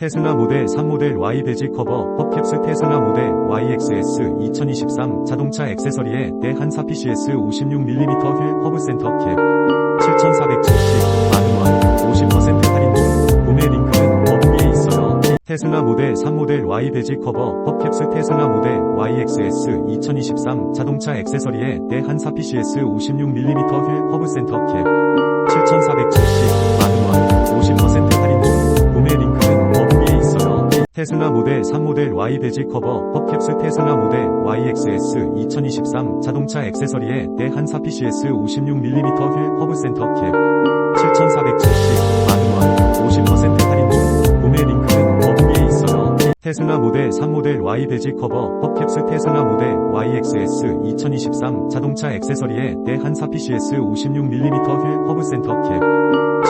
테슬라 모델 3 모델 Y 배지 커버 헙캡스 테슬라 모델 YXS 2023 자동차 액세서리에 대한사 PCS 56mm 휠 허브 센터 캡. 7,470 만 원 50% 할인 중. 구매 링크는 더보기에 있어요. 테슬라 모델 3 모델 Y 배지 커버 헙캡스 테슬라 모델 YXS 2023 자동차 액세서리에 대한사 PCS 56mm 휠 허브 센터 캡 테슬라 모델 3 모델 Y 배지 커버 헙캡스 테슬라 모델 YXS 2023 자동차 액세서리에 대한사 PCS 56mm 휠 허브 센터 캡. 7,470 만 원 50% 할인 중 구매 링크는 더보기에 있어요. 테슬라 모델 3 모델 Y 배지 커버 헙캡스 테슬라 모델 YXS 2023 자동차 액세서리에 대한사 PCS 56mm 휠 허브 센터 캡. 7,470 만원 50%